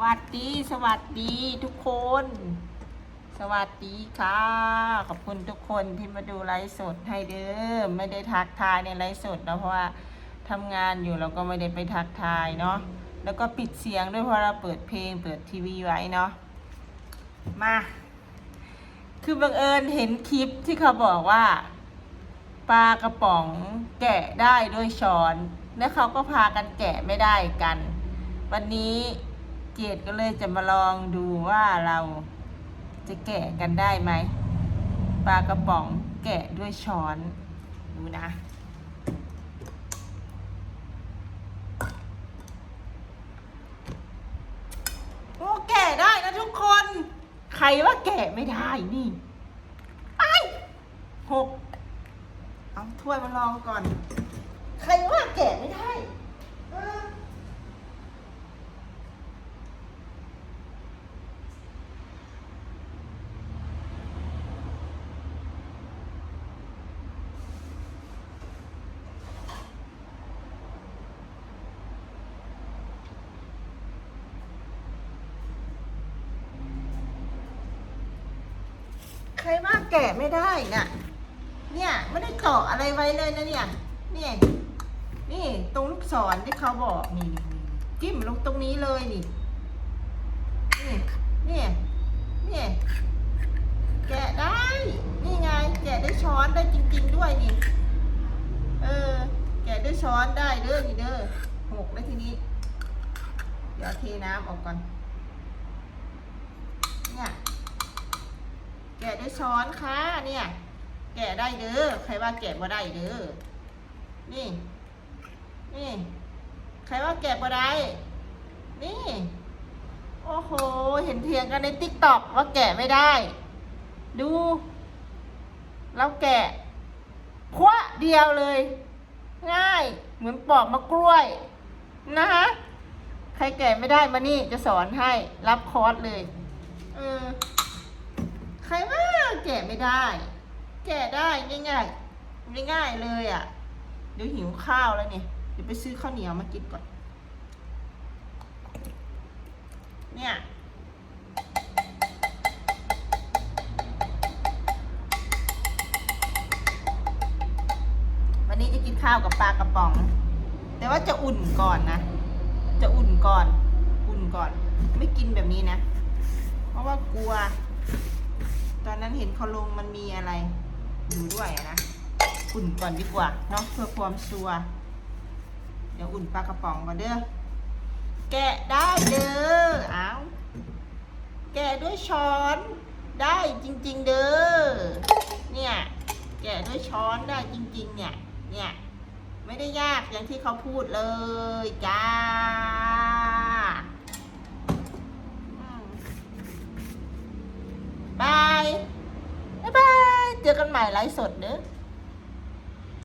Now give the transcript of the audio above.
วัสดีสวัสดีทุกคน สวัสดีค่ะ ขอบคุณทุกคนที่มาดูไลฟ์สดให้เด้อไม่ได้ทักทายในไลฟ์สดนะเพราะว่าทำงานอยู่เราก็ไม่ได้ไปทักทายเนาะแล้วก็ปิดเสียงด้วยเพราะเราเปิดเพลงเปิดทีวีไว้เนาะมา คือบังเอิญเห็นคลิปที่เขาบอกว่าปลากระป๋องแกะได้ด้วยช้อน แล้วเขาก็พากันแกะไม่ได้กัน วันนี้ เจดก็เลยจะมาลองดูว่าเราจะแกะกันได้ไหมปลากระป๋องแกะด้วยช้อน ดูนะ โอ้แกะได้นะทุกคน ใครว่าแกะไม่ได้นี่ไอ้หกเอาถ้วยมาลองก่อน ใครว่าแกะไม่ได้เออ ใครว่าแกะไม่ได้น่ะ เนี่ยไม่ได้เจาะอะไรไว้เลยนะเนี่ยนี่นี่ตรงลูกศรที่เขาบอกนี่นี่จิ้มลงตรงนี้เลยนี่นี่นี่นี่แกะได้ นี่ไง แกะด้วยช้อนได้จริง ๆ ด้วยนี่ เออ แกะด้วยช้อนได้เด้อนี่เด้อหกแล้ทีนี้ เดี๋ยวเทน้ำออกก่อน เนี่ย แกะด้วยช้อนค่ะเนี่ย แกะได้เด้อใครว่าแกะบ่ได้เด้อนี่ นี่ ใครว่าแกะบ่ได้นี่ โอ้โห เห็นเถียงกันในติ๊กต็อกว่าแกะไม่ได้ ดูแล้วแกะคว้าเดียวเลย ง่าย เหมือนปอกมะกล้วย นะฮะใครแกะไม่ได้มานี่จะสอนให้รับคอร์สเลย เออ รว่าแกะไม่ได้ แกะได้ง่ายๆง่ายๆเลยอะ เดี๋ยวหิวข้าวแล้วเนี่ยเดี๋ยวไปซื้อข้าวเหนียวมากินก่อน เนี่ยวันนี้จะกินข้าวกับปลากระป๋อง แต่ว่าจะอุ่นก่อนนะ จะอุ่นก่อน อุ่นก่อน ไม่กินแบบนี้นะ เพราะว่ากลัว ตอนนั้นเห็นเขาลงมันมีอะไรอยู่ด้วยนะอุ่นก่อนดีกว่าเนาะเพื่อความชัวร์เดี๋ยวอุ่นปลากระป๋องก่อนเด้อแกะได้เด้อเอาแกะด้วยช้อนได้จริง ๆ เด้อเนี่ยแกะด้วยช้อนได้จริง ๆ เนี่ยเนี่ยไม่ได้ยากอย่างที่เขาพูดเลยจ้า เจอกันใหม่ไลฟ์สดเด้อ